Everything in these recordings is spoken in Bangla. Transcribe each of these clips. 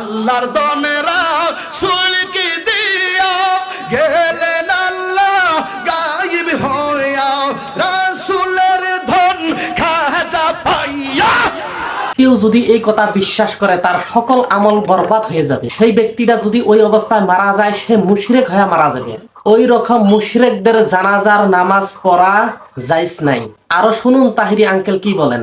আল্লাহর দনেরা সুলকি দিয়া গেলেন আল্লাহ গায়েব হইয়া। রাসূলের ধন খাজা পাইয়া। কেউ যদি এই কথা বিশ্বাস করে, তার সকল আমল বরবাদ হয়ে যাবে। সেই ব্যক্তিটা যদি ওই অবস্থায় মারা যায়, সে মুশরেক হয়ে মারা যাবে। ওই রকম মুশরেকদের জানাজার নামাজ পড়া যাইস নাই। আরও শুনুন তাহিরি আঙ্কেল কি বলেন।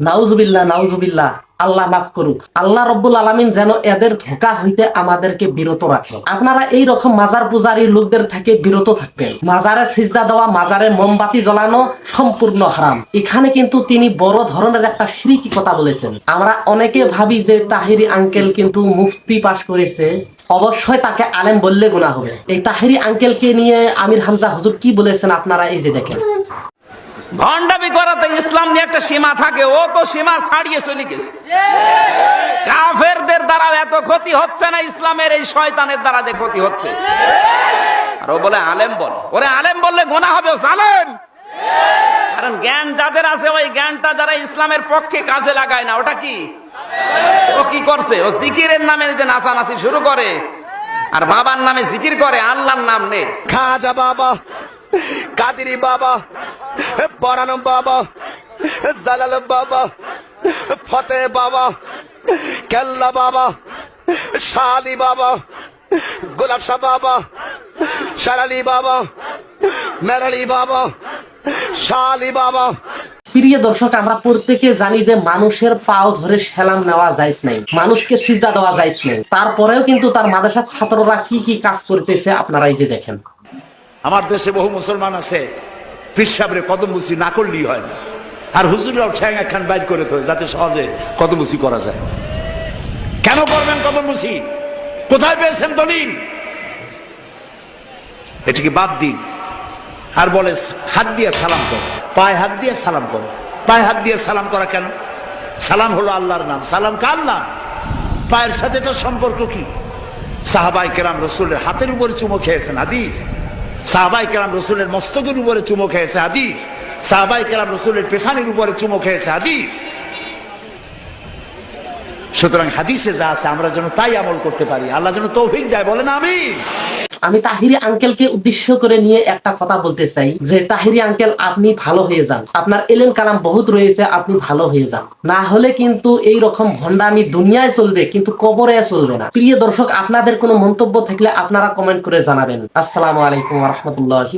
নাউজুবিল্লাহ নাউজুবিল্লাহ। আল্লাহ মাফ করুক। আল্লাহ রব্বুল আলামিন যেন এদের ধোকা হইতে আমাদেরকে বিরত রাখে। আপনারা এই রকম মাজার পূজারী লোকদের থেকে বিরত থাকবেন। মাজারে সিজদা দেওয়া, মাজারে মোমবাতি জ্বলানো সম্পূর্ণ হারাম। এখানে কিন্তু তিনি বড় ধরনের একটা সিরিকি কথা বলেছেন। আমরা অনেকে ভাবি যে তাহিরি আঙ্কেল কিন্তু মুফতি পাশ করেছে। অবশ্যই তাকে আলেম বললে গুণা হবে। এই তাহিরি আঙ্কেলকে নিয়ে আমির হামজা হুজুর কি বলেছেন আপনারা এই যে দেখেন। ভণ্ডামি করাতে ইসলাম নিয়ে একটা সীমা থাকে, ও তো সীমা ছাড়িয়ে চলে গেছে। কাফেরদের দ্বারা এত ক্ষতি হচ্ছে না, ইসলামের এই শয়তানের দ্বারা যে ক্ষতি হচ্ছে। আর ও বলে, আলেম বল। ওরে আলেম বললে গোনা হবে জালেম। কারণ জ্ঞান যাদের আছে, ওই জ্ঞানটা যারা ইসলামের পক্ষে কাজে লাগায় না, ওটা কি? ও কি করছে? ও জিকিরের নামে যে নাচানাচি শুরু করে, আর বাবার নামে জিকির করে, আল্লাহর নাম নে খাজা বাবা। কাদিরি বাবা বরানো বাবা, জালাল বাবা ফতে বাবা, কেল্লা বাবা, শালি বাবা, গোলাপ শাহ বাবা, শালালি বাবা, মেরালি বাবা, শালি বাবা। প্রিয় দর্শক, আমরা প্রত্যেকে জানি যে মানুষের পাও ধরে সেলাম নেওয়া যাইস নাই, মানুষকে সিজদা দেওয়া যাইস নাই। তারপরেও কিন্তু তার মাদ্রাসার ছাত্ররা কি কি কাজ করতেছে, আপনারা এই যে দেখেন। আমার দেশে বহু মুসলমান আছে পিসাবরে কদম বুসি না করলেই হয় না। আর হুজুরাও ঠ্যাং একখান বাইর করে তো যাতে সহজে কদম বুসি করা যায়। কেন করবেন কদম বুসি? কোথায় পেয়েছেন দলিল? এটিকে বাদ দিন। আর বলে, হাত দিয়ে সালাম কর। পায়ে হাত দিয়ে সালাম কর। পায়ে হাত দিয়ে সালাম করা কেন? সালাম হলো আল্লাহর নাম। সালাম কার নাম? পায়ের সাথে এটার সম্পর্ক কি? সাহাবাই কেরাম রসুলের হাতের উপরে চুমো খেয়েছেন, হাদিস? সাহাবাই কেরাম রসুলের মস্তকের উপরে চুমো খেয়েছে হাদিস। সাহাবাই কেরাম রসুলের পেশানির উপরে চুমো খেয়েছে হাদিস। সুতরাং হাদিসে যা আছে আমরা যেন তাই আমল করতে পারি। আল্লাহ যেন তৌফিক দেয়, বলেন আমি আমি তাহিরি আঙ্কেলকে উদ্দেশ্য করে নিয়ে একটা কথা বলতে চাই যে, তাহিরি আঙ্কেল, আপনি ভালো হয়ে যান। আপনার এলেন কালাম বহুত রয়েছে, আপনি ভালো হয়ে যান। না হলে কিন্তু এই রকম ভন্ডা আমি দুনিয়ায় চলবে, কিন্তু কবরে চলবে না। প্রিয় দর্শক, আপনাদের কোনো মন্তব্য থাকলে আপনারা কমেন্ট করে জানাবেন। আসসালামু আলাইকুম রহমতুল্লাহি